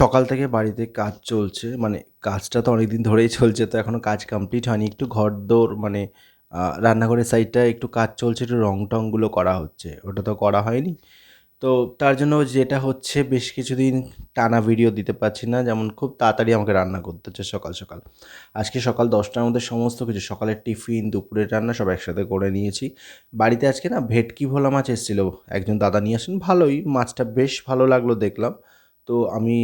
সকাল থেকে বাড়িতে কাজ চলছে মানে কাজটা তো অনেক দিন ধরেই চলছে, তো এখনও কাজ কমপ্লিট হয়নি। একটু ঘরদোর মানে রান্নাঘরের সাইডটা একটু কাজ চলছে, একটু রং টংগুলো করা হচ্ছে, ওটা তো করা হয়নি। তো তার জন্য যেটা হচ্ছে, বেশ কিছুদিন টানা ভিডিও দিতে পারছি না, যেমন খুব তাড়াতাড়ি আমাকে রান্না করতে হচ্ছে সকাল সকাল। আজকে সকাল দশটার মধ্যে সমস্ত কিছু, সকালের টিফিন, দুপুরের রান্না সব একসাথে করে নিয়েছি। বাড়িতে আজকে না ভেটকি ভোলা মাছ এসেছিল, একজন দাদা নিয়ে আসেন, ভালোই, মাছটা বেশ ভালো লাগল দেখলাম। তো আমি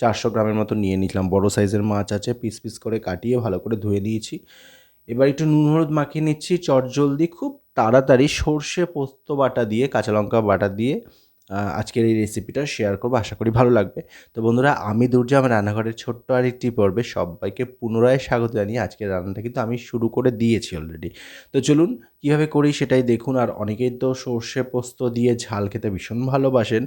চারশো গ্রামের মতো নিয়ে নিয়েছিলাম বড় সাইজের মাছ আছে, পিস পিস করে কাটিয়ে ভালো করে ধুয়ে নিয়েছি এবার একটু নুন হলুদ মাখিয়ে নিচ্ছি চটজলদি খুব তাড়াতাড়ি সর্ষে পোস্ত বাটা দিয়ে, কাঁচা লঙ্কা বাটা দিয়ে আজকের এই রেসিপিটা শেয়ার করব। আশা করি ভালো লাগবে। তো বন্ধুরা, আমি দুর্জা, আমার রান্নাঘরের ছোট্ট আরেকটি পর্বে সবাইকে পুনরায় স্বাগত জানিয়ে আজকের রান্নাটা কিন্তু আমি শুরু করে দিয়েছি অলরেডি তো চলুন, কীভাবে করি সেটাই দেখুন। আর অনেকেই তো সর্ষে পোস্ত দিয়ে ঝাল খেতে ভীষণ ভালোবাসেন।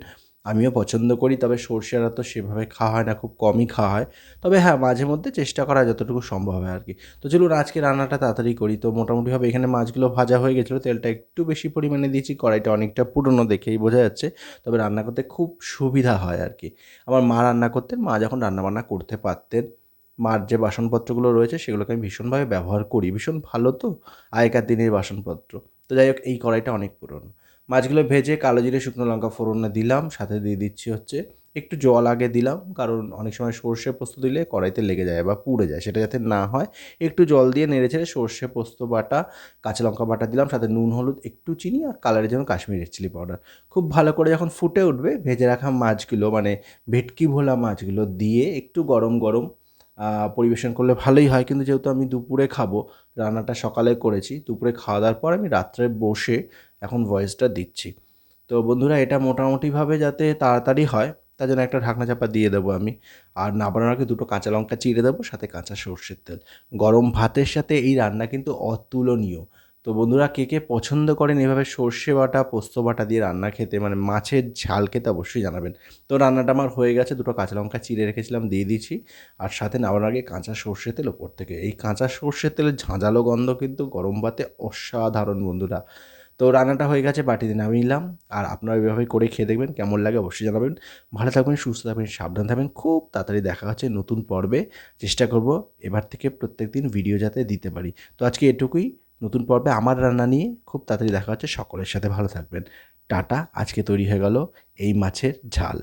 আমিও পছন্দ করি, তবে সর্ষে সর্ষেরা তো সেভাবে খাওয়া হয় না, খুব কমই খাওয়া হয়। তবে হ্যাঁ মাঝে মধ্যে চেষ্টা করা যতটুকু সম্ভব হয় আর কি। তো চলুন আজকে রান্নাটা তাড়াতাড়ি করি। তো মোটামুটিভাবে এখানে মাছগুলো ভাজা হয়ে গেছিল, তেলটা একটু বেশি পরিমাণে দিয়েছি, কড়াইটা অনেকটা পুরনো দেখেই বোঝা যাচ্ছে। তবে রান্না করতে খুব সুবিধা হয় আর কি। আমার মা রান্না করতেন, মা যখন রান্নাবান্না করতে পারতেন, মার যে বাসনপত্রগুলো রয়েছে সেগুলোকে আমি ভীষণভাবে ব্যবহার করি। ভীষণ ভালো তো আগেকার দিনের বাসনপত্র। তো যাই হোক, এই কড়াইটা অনেক পুরনো। মাছগুলো ভেজে কালো জিরে, শুকনো লঙ্কা, ফোড়নে দিলাম। সাথে দিয়ে দিচ্ছি হচ্ছে একটু জল আগে দিলাম, কারণ অনেক সময় সর্ষে পোস্ত দিলে কড়াইতে লেগে যায় বা পুড়ে যায়, সেটা যাতে না হয়। একটু জল দিয়ে নেড়ে ছেড়ে সর্ষে পোস্ত বাটা, কাঁচা লঙ্কা বাটা দিলাম, সাথে নুন, হলুদ, একটু চিনি আর কালারের জন্য কাশ্মীরি চিলি পাউডার। খুব ভালো করে যখন ফুটে উঠবে, ভেজে রাখা মাছগুলো মানে ভেটকি ভোলা মাছগুলো দিয়ে একটু গরম গরম পরিবেশন করলে ভালোই হয়। কিন্তু যেহেতু আমি দুপুরে খাব, রান্নাটা সকালে করেছি, দুপুরে খাওয়া দাওয়ার পর আমি রাত্রে বসে এখন ভয়েসটা দিচ্ছি। তো বন্ধুরা, এটা মোটামুটিভাবে যাতে তাড়াতাড়ি হয়, তার জন্য একটা ঢাকনা চাপা দিয়ে দেবো আমি। আর না বানানোর আগে দুটো কাঁচা লঙ্কা চিড়ে দেবো, সাথে কাঁচা সর্ষের তেল। গরম ভাতের সাথে এই রান্না কিন্তু অতুলনীয়। তো বন্ধুরা কে কে পছন্দ করেন এভাবে সর্ষে বাটা, পোস্ত বাটা দিয়ে রান্না খেতে মানে মাছের ঝাল খেতে অবশ্যই জানাবেন। তো রান্নাটা আমার হয়ে গেছে, দুটো কাঁচা লঙ্কা চিড়ে রেখেছিলাম, দিয়ে দিয়েছি। আর সাথে নামানোর আগে কাঁচা সর্ষের তেল ওপর থেকে। এই কাঁচা সর্ষের তেলের ঝাঁঝালো গন্ধ কিন্তু গরম ভাতে অসাধারণ বন্ধুরা। তো রান্নাটা হয়ে গেছে, বাটিতে নামিয়ে নিলাম। আর আপনারা এভাবে করে খেয়ে দেখবেন, কেমন লাগে অবশ্যই জানাবেন। ভালো থাকবেন, সুস্থ থাকবেন, সাবধান থাকবেন। খুব তাড়াতাড়ি দেখা হচ্ছে নতুন পর্বে। চেষ্টা করব এবার থেকে প্রত্যেক দিন ভিডিও যাতে দিতে পারি। তো আজকে এটুকুই। নতুন পর্বে আমার রান্না নিয়ে খুব তাড়াতাড়ি দেখা হচ্ছে। সকলের সাথে ভালো থাকবেন। টাটা, আজকে তৈরি হয়ে গেল এই মাছের ঝাল।